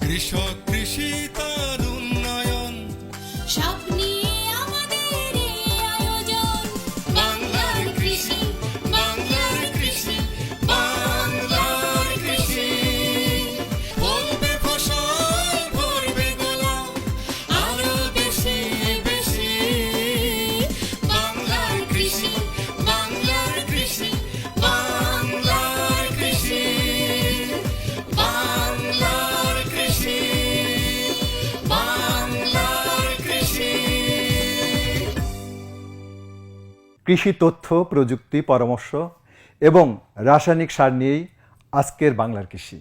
কৃষক কৃষি কৃষি তথ্য, প্রযুক্তি, পরামর্শ এবং রাসায়নিক সার নিয়েই আজকের বাংলার কৃষি।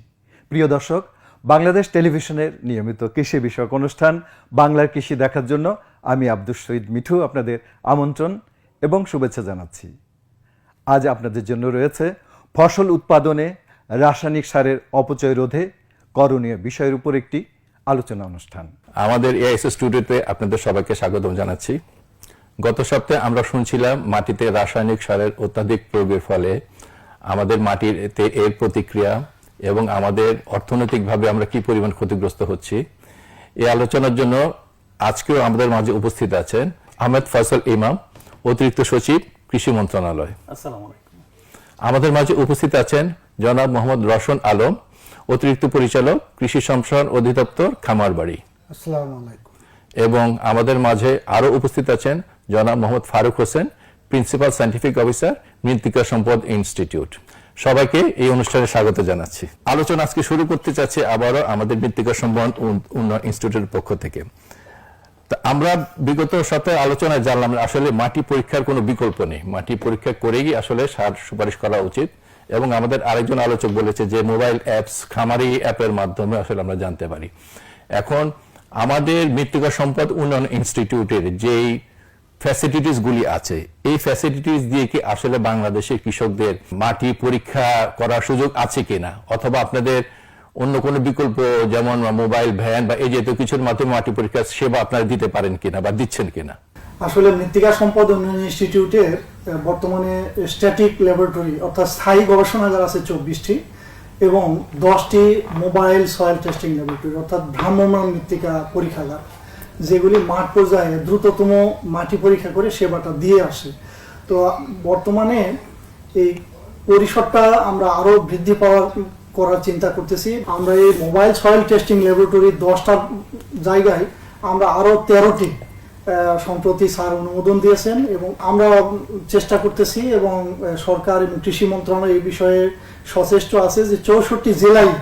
প্রিয় দর্শক, বাংলাদেশ টেলিভিশনের নিয়মিত কৃষি বিষয়ক অনুষ্ঠান বাংলার কৃষি দেখার জন্য আমি আব্দুল শহীদ মিঠু আপনাদের আমন্ত্রণ এবং শুভেচ্ছা জানাচ্ছি। আজ আপনাদের জন্য রয়েছে ফসল উৎপাদনে রাসায়নিক সারের অপচয় রোধে করণীয় বিষয়ের উপর একটি আলোচনা অনুষ্ঠান। আমাদের এআইএস স্টুডিওতে আপনাদের সবাইকে স্বাগতম জানাচ্ছি। গত সপ্তাহে আমরা শুনছিলাম মাটিতে রাসায়নিক সারের অত্যাধিক প্রয়োগের ফলে আমাদের মাটিতে এর প্রতিক্রিয়া এবং আমাদের অর্থনৈতিকভাবে আমরা কি পরিমাণ ক্ষতিগ্রস্ত হচ্ছি। এই আলোচনার জন্য আজকেও আমাদের মাঝে উপস্থিত আছেন আহমেদ ফয়সল ইমাম অতিরিক্ত সচিব কৃষি মন্ত্রণালয়। আমাদের মাঝে উপস্থিত আছেন জনাব মোহাম্মদ রশন আলম অতিরিক্ত পরিচালক কৃষি সম্প্রসারণ অধিদপ্তর খামারবাড়ি। আসসালামু এবং আমাদের মাঝে আরও উপস্থিত আছেন জনাব Mohammad Faruk Hossain principal scientific officer মৃত্তিকা সম্পদ ইনস্টিটিউট সবাইকে এই অনুষ্ঠানে স্বাগত জানাচ্ছি। আলোচনা আজকে শুরু করতে চাচ্ছি আবারও আমাদের মৃত্তিকা সম্পদ উন্নয়ন ইনস্টিটিউটের পক্ষ থেকে। তা আমরা বিগত সপ্তাহে আলোচনায় জানলাম আসলে মাটি পরীক্ষার কোনো বিকল্প নেই। মাটি পরীক্ষা করেই আসলে সার সুপারিশ করা উচিত এবং আমাদের আরেকজন আলোচক বলেছে যে মোবাইল অ্যাপস, খামারি অ্যাপের মাধ্যমে আসলে আমরা জানতে পারি। এখন আমাদের মৃত্তিকা সম্পদ উন্নয়ন ইনস্টিটিউটের যেই ফ্যাসিলিটিস গুলি আছে। এই ফ্যাসিলিটিস দিয়ে কি আসলে বাংলাদেশের কৃষকদের মাটি পরীক্ষা করার সুযোগ আছে কিনা? অথবা আপনাদের অন্য কোনো বিকল্প যেমন মোবাইল ভ্যান বা এই জাতীয় কিছুর মাধ্যমে মাটি পরীক্ষার সেবা আপনারা দিতে পারেন কিনা বা দিচ্ছেন কিনা? আসলে মৃত্তিকা সম্পদ উন্নয়ন ইনস্টিটিউটের বর্তমানে স্ট্যাটিক ল্যাবরেটরি অর্থাৎ স্থায়ী গবেষণাগার আছে চব্বিশটি এবং দশটি মোবাইল সয়েল টেস্টিং ল্যাবরেটরি অর্থাৎ ভ্রাম্যমাণ মৃত্তিকা পরীক্ষাগার। যেগুলি মাঠ পর্যায়ে দ্রুততম মাটি পরীক্ষা করে সেবাটা দিয়ে আসে। তো বর্তমানে এই পরিসরটা আমরা আরও বৃদ্ধি পাওয়ার করার চিন্তা করতেছি। আমরা এই মোবাইল সয়েল টেস্টিং ল্যাবরেটরি দশটা জায়গায় আমরা আরও তেরোটি সম্প্রতি স্যার অনুমোদন দিয়েছেন এবং আমরা চেষ্টা করতেছি এবং সরকার এবং কৃষি মন্ত্রণালয় এই বিষয়ে সচেষ্ট আছে যে চৌষট্টি জেলায়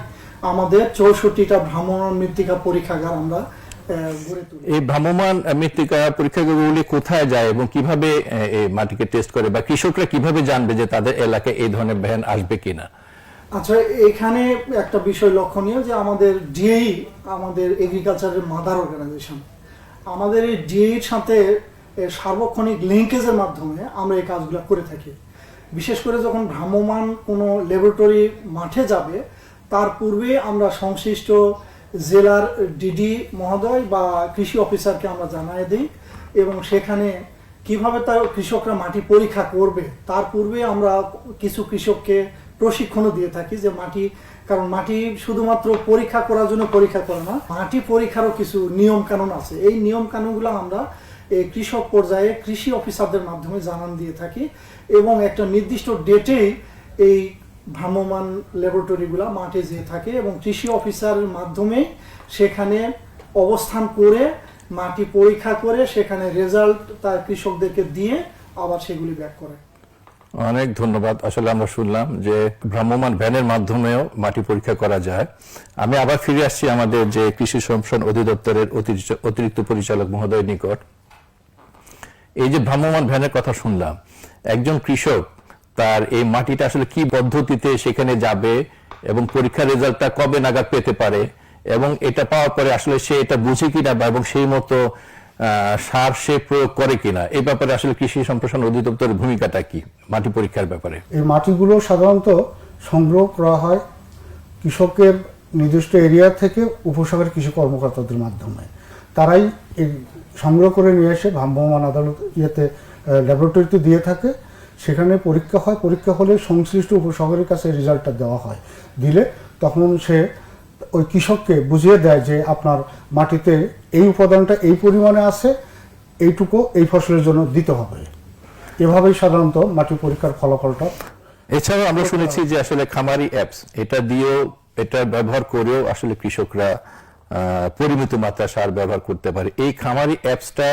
আমাদের চৌষট্টিটা ভ্রাম্যমাণ মৃত্তিকা পরীক্ষাগার আমরা এই ভ্রাম্যমান মৃত্তিকা পরীক্ষাগুলি কোথায় যায় এবং কীভাবে মাটিকে টেস্ট করে বা কৃষকরা কীভাবে জানবে যে তাদের এলাকায় এই ধরনের ভ্যান আসবে কিনা? আচ্ছা এখানে একটা বিষয় লক্ষণীয় যে আমাদের ডিএই আমাদের এগ্রিকালচারের মাদার অর্গানাইজেশন আমাদের এই ডিএইর সাথে সার্বক্ষণিক লিঙ্কেজের মাধ্যমে আমরা এই কাজগুলো করে থাকি। বিশেষ করে যখন ভ্রাম্যমান কোনো ল্যাবরেটরি মাঠে যাবে, তার পূর্বে আমরা সংশ্লিষ্ট জেলার ডিডি মহোদয় বা কৃষি অফিসারকে আমরা জানাই দিই এবং সেখানে কীভাবে তার কৃষকরা মাটি পরীক্ষা করবে, তার পূর্বে আমরা কিছু কৃষককে প্রশিক্ষণও দিয়ে থাকি যে মাটি, কারণ মাটি শুধুমাত্র পরীক্ষা করার জন্য পরীক্ষা করে না, মাটি পরীক্ষারও কিছু নিয়ম কানুন আছে। এই নিয়ম কানুনগুলো আমরা এই কৃষক পর্যায়ে কৃষি অফিসারদের মাধ্যমে জানান দিয়ে থাকি এবং একটা নির্দিষ্ট ডেটেই এই ভ্রাম্যমান ল্যাবরেটরিগুলো মাঠে যেয়ে থাকে এবং কৃষি অফিসারের মাধ্যমে সেখানে অবস্থান করে, মাটি পরীক্ষা করে, সেখানে রেজাল্ট তার কৃষকদেরকে দিয়ে আবার সেগুলি ব্যাক করে। অনেক ধন্যবাদ। আসলে আমরা শুনলাম যে ভ্রাম্যমান ভ্যানের মাধ্যমেও মাটি পরীক্ষা করা যায়। আমি আবার ফিরে আসছি আমাদের যে কৃষি সম্প্রসারণ অধিদপ্তরের অতিরিক্ত- পরিচালক মহোদয়ের নিকট। এই যে ভ্রাম্যমান ভ্যানের কথা শুনলাম, একজন কৃষক তার এই মাটিটা আসলে কি পদ্ধতিতে সেখানে যাবে এবং পরীক্ষার রেজাল্টটা কবে নাগাদ পেতে পারে এবং এটা পাওয়ার পরে আসলে সে এটা বুঝে কিনা বা এবং সেই মতো সার সে প্রয়োগ করে কিনা এই ব্যাপারে আসলে কৃষি সম্প্রসারণ অধিদপ্তরের ভূমিকাটা কি মাটি পরীক্ষার ব্যাপারে? এই মাটিগুলো সাধারণত সংগ্রহ করা হয় কৃষকের নির্দিষ্ট এরিয়া থেকে উপসাগর কৃষি কর্মকর্তাদের মাধ্যমে। তারাই সংগ্রহ করে নিয়ে এসে ভ্রাম্যমাণ আদালত ইয়েতে ল্যাবরেটরিতে দিয়ে থাকে। সেখানে পরীক্ষা হয়। পরীক্ষা হলে সংশ্লিষ্ট উপসাগরের কাছে রেজাল্টটা দেওয়া হয়। দিলে তখন সে ওই কৃষককে বুঝিয়ে দেয় যে আপনার মাটিতে এই উপাদানটা এই পরিমাণে আছে, এইটুকু এই ফসলের জন্য দিতে হবে। এভাবেই সাধারণত মাটি পরীক্ষার ফলাফলটা এছাড়াও আমরা শুনেছি যে আসলে খামারি অ্যাপস, এটা দিয়েও এটা ব্যবহার করেও আসলে কৃষকরা পরিমিত মাত্রা সার ব্যবহার করতে পারে। এই খামারি অ্যাপসটা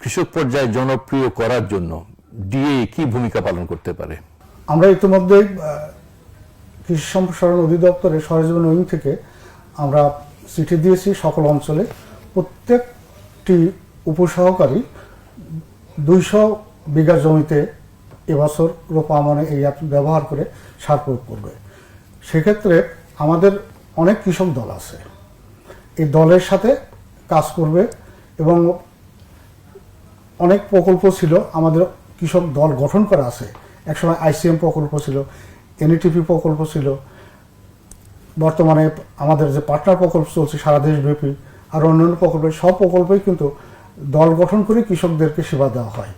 কৃষক পর্যায়ে জনপ্রিয় করার জন্য ডিএ কি ভূমিকা পালন করতে পারে? আমরা ইতিমধ্যেই আহ, কৃষি সম্প্রসারণ অধিদপ্তরের সরজীবন উইং থেকে আমরা চিঠি দিয়েছি সকল অঞ্চলে। প্রত্যেকটি উপসহকারী দুইশো বিঘা জমিতে এবছর রোপা মানে এই অ্যাপ ব্যবহার করে সার প্রয়োগ করবে। সেক্ষেত্রে আমাদের অনেক কৃষক দল আছে। এই দলের সাথে কাজ করবে এবং অনেক প্রকল্প ছিল আমাদের কৃষক দল গঠন করা আছে। একসময় আইসিএম প্রকল্প ছিল এনইটিপি প্রকল্প ছিল, বর্তমানে আমাদের যে পার্টনার প্রকল্প চলছে, সারা দেশব্যাপী, আর অন্যান্য প্রকল্প, সব প্রকল্পই কিন্তু দল গঠন করে কৃষকদেরকে সেবা দেওয়া হয়।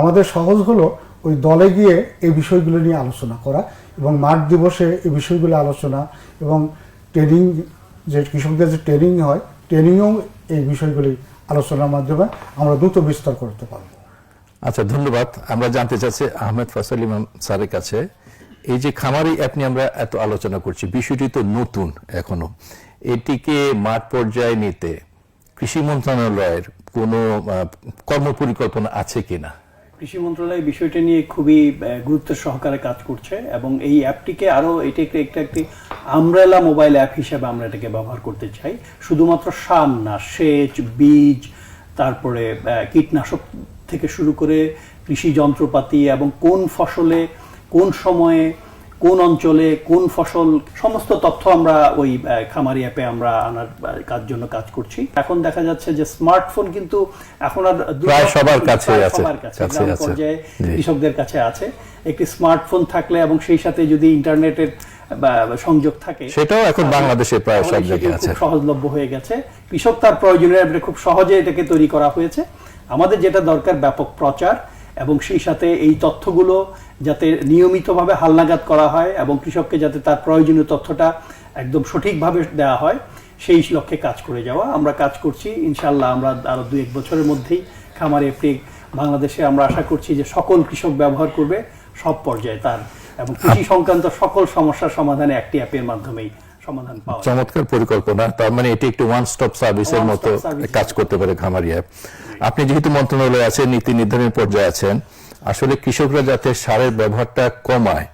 আমাদের সহজ হলো ওই দলে গিয়ে এই বিষয়গুলো নিয়ে আলোচনা করা এবং মাঠ দিবসে এই বিষয়গুলো আলোচনা এবং ট্রেনিং, যে কৃষকদের যে ট্রেনিং হয় ট্রেনিংও এই বিষয়গুলি আলোচনার মাধ্যমে আমরা দ্রুত বিস্তার করতে পারব। আচ্ছা ধন্যবাদ। আমরা জানতে চাচ্ছি আহমেদ ফসল ইমাম স্যারের কাছে। এই যে খামারি অ্যাপ নিয়ে আমরা এত আলোচনা করছি, বিষয়টি তো নতুন এখনও। এটিকে মাঠ পর্যায়ে নিতে কৃষি মন্ত্রণালয়ের কোনো কর্মপরিকল্পনা আছে কিনা? কৃষি মন্ত্রণালয় বিষয়টা নিয়ে খুবই গুরুত্ব সহকারে কাজ করছে এবং এই অ্যাপটিকে আরও এটাকে একটা, একটি আমব্রেলা মোবাইল অ্যাপ হিসেবে আমরা এটাকে ব্যবহার করতে চাই। শুধুমাত্র সার না, সেচ, বীজ, তারপরে কীটনাশক থেকে শুরু করে কৃষি যন্ত্রপাতি এবং কোন ফসলে কোন সময়ে কোন অঞ্চলে কোন ফসল সমস্ত তথ্য আমরা ওই খামারি অ্যাপে আমরা আনার কাজ জন্য কাজ করছি। এখন দেখা যাচ্ছে যে স্মার্টফোন কিন্তু এখন আর প্রায় সবার কাছেই আছে, সবার কাছে আছে। পর্যায়ে কৃষকদের কাছে আছে। একটি স্মার্টফোন থাকলে এবং সেই সাথে যদি ইন্টারনেটের সংযোগ থাকে সেটাও এখন বাংলাদেশে প্রায় সব জায়গায় আছে। সহজলভ্য হয়ে গেছে। কৃষক তার প্রয়োজনীয় খুব সহজে এটাকে তৈরি করা হয়েছে। আমাদের যেটা দরকার ব্যাপক প্রচার এবং সেই সাথে এই তথ্যগুলো যাতে নিয়মিতভাবে হালনাগাদ করা হয় এবং কৃষককে যাতে তার প্রয়োজনীয় তথ্যটা একদম সঠিকভাবে দেওয়া হয় সেই লক্ষ্যে কাজ করে যাওয়া। আমরা কাজ করছি ইনশাল্লাহ আমরা আরও দুই এক বছরের মধ্যেই খামারে এপ্রিক বাংলাদেশে আমরা আশা করছি যে সকল কৃষক ব্যবহার করবে সব পর্যায়ে তার এবং কৃষি সংক্রান্ত সকল সমস্যার সমাধানে একটি অ্যাপের মাধ্যমেই সমাধান পাওয়া চমৎকার পরিকল্পনা তার মানে এটি একটি ওয়ান স্টপ সার্ভিসের মতো কাজ করতে পারে খামারি অ্যাপ আপনি যেহেতু মন্ত্রণালয়ে আছেন নীতি নির্ধারণের পর্যায়ে আছেন আসলে কৃষকরা যাতে সারের ব্যবহারটা কমায়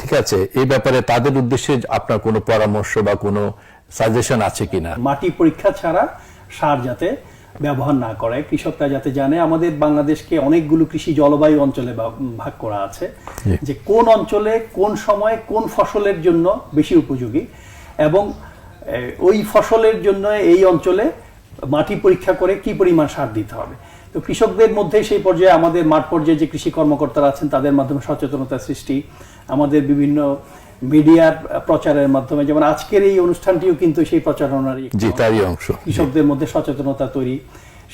ঠিক আছে? এই ব্যাপারে তাদের উদ্দেশ্যে আপনার কোনো পরামর্শ বা কোনো সাজেশন আছে কিনা? মাটি পরীক্ষা ছাড়া সার যাতে ব্যবহার না করে কৃষকরা যাতে জানে আমাদের বাংলাদেশকে অনেকগুলো কৃষি জলবায়ু অঞ্চলে ভাগ করা আছে যে কোন অঞ্চলে কোন সময়ে কোন ফসলের জন্য বেশি উপযোগী এবং ওই ফসলের জন্য এই অঞ্চলে মাটি পরীক্ষা করে কি পরিমাণ সার দিতে হবে। তো কৃষকদের মধ্যে সেই পর্যায়ে আমাদের মাঠ পর্যায়ে যে কৃষি কর্মকর্তারা আছেন তাদের মাধ্যমে সচেতনতা সৃষ্টি আমাদের বিভিন্ন মিডিয়ার প্রচারের মাধ্যমে যেমন আজকের এই অনুষ্ঠানটিও কিন্তু সেই জি অংশ। কৃষকদের মধ্যে সচেতনতা তৈরি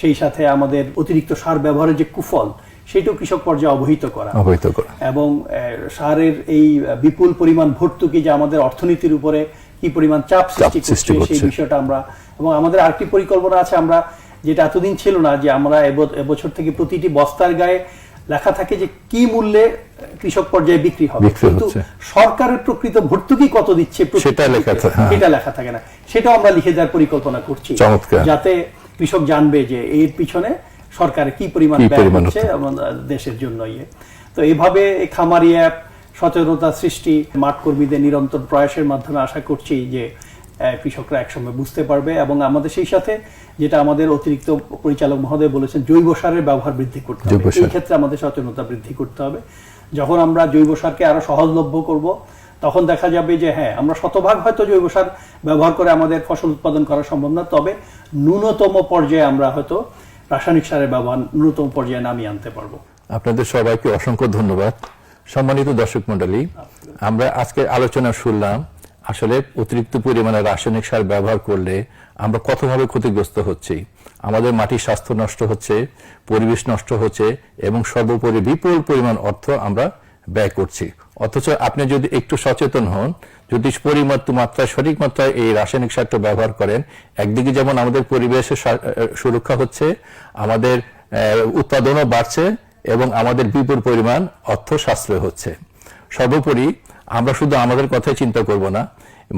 সেই সাথে আমাদের অতিরিক্ত সার ব্যবহারের যে কুফল সেটাও কৃষক পর্যায়ে অবহিত করা। অবহিত করা। এবং সারের এই বিপুল পরিমাণ ভর্তুকি যে আমাদের অর্থনীতির উপরে কি পরিমাণ চাপ সৃষ্টি করছে সেই বিষয়টা আমরা এবং আমাদের আরেকটি পরিকল্পনা আছে আমরা যেটা এতদিন ছিল না যে আমরা এবছর থেকে প্রতিটি বস্তার গায়ে লেখা থাকে যে কি মূল্যে কৃষক পর্যায়ে বিক্রি হবে। কিন্তু সরকারের প্রকৃত ভর্তুকি কত দিচ্ছে সেটা লেখা হ্যাঁ। সেটা লেখা থাকে না। সেটাও আমরা লিখে দেওয়ার পরিকল্পনা করছি। যাতে কৃষক জানবে যে এর পিছনে সরকারের কি পরিমাণ ব্যয় হচ্ছে। আমাদের দেশের জন্য ইয়ে তো এইভাবে খামারি অ্যাপ সচেতনতা সৃষ্টি মাঠ কর্মীদের নিরন্তর প্রয়াসের মাধ্যমে আশা করছি যে কৃষকরা একসময় বুঝতে পারবে এবং আমাদের সেই সাথে যেটা আমাদের অতিরিক্ত পরিচালক মহোদয় বলেছেন জৈব সারের ব্যবহার বৃদ্ধি করতে হবে। এই ক্ষেত্রে আমাদের সচেতনতা বৃদ্ধি করতে হবে। যখন আমরা জৈব সারকে আরও সহজলভ্য করব তখন দেখা যাবে যে হ্যাঁ আমরা শতভাগ হয়তো জৈব সার ব্যবহার করে আমাদের ফসল উৎপাদন করা সম্ভব না তবে ন্যূনতম পর্যায়ে আমরা হয়তো রাসায়নিক সারের ব্যবহার ন্যূনতম পর্যায়ে নামিয়ে আনতে পারব। আপনাদের সবাইকে অসংখ্য ধন্যবাদ। সম্মানিত দর্শক মন্ডলী আমরা আজকের আলোচনা শুনলাম, আসলে অতিরিক্ত পরিমাণে রাসায়নিক সার ব্যবহার করলে আমরা কতভাবে ক্ষতিগ্রস্ত হচ্ছি। আমাদের মাটির স্বাস্থ্য নষ্ট হচ্ছে, পরিবেশ নষ্ট হচ্ছে, এবং সর্বোপরি বিপুল পরিমাণ অর্থ আমরা ব্যয় করছি। অথচ আপনি যদি একটু সচেতন হন, যদি পরিমাত্র মাত্রায় সঠিক মাত্রায় এই রাসায়নিক সারটা ব্যবহার করেন, একদিকে যেমন আমাদের পরিবেশের সুরক্ষা হচ্ছে, আমাদের উৎপাদনও বাড়ছে এবং আমাদের বিপুল পরিমাণ অর্থ সাশ্রয় হচ্ছে। সর্বোপরি আমরা শুধু আমাদের কথাই চিন্তা করব না,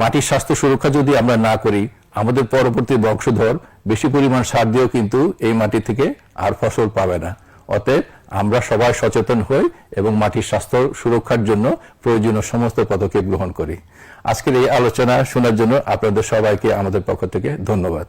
মাটির স্বাস্থ্য সুরক্ষা যদি আমরা না করি, আমাদের পরবর্তী বংশধর বেশি পরিমাণ সার দিয়েও কিন্তু এই মাটি থেকে আর ফসল পাবে না। অতএব আমরা সবাই সচেতন হই এবং মাটির স্বাস্থ্য সুরক্ষার জন্য প্রয়োজনীয় সমস্ত পদক্ষেপ গ্রহণ করি। আজকের এই আলোচনা শোনার জন্য আপনাদের সবাইকে আমাদের পক্ষ থেকে ধন্যবাদ।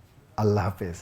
আল্লাহ হাফেজ।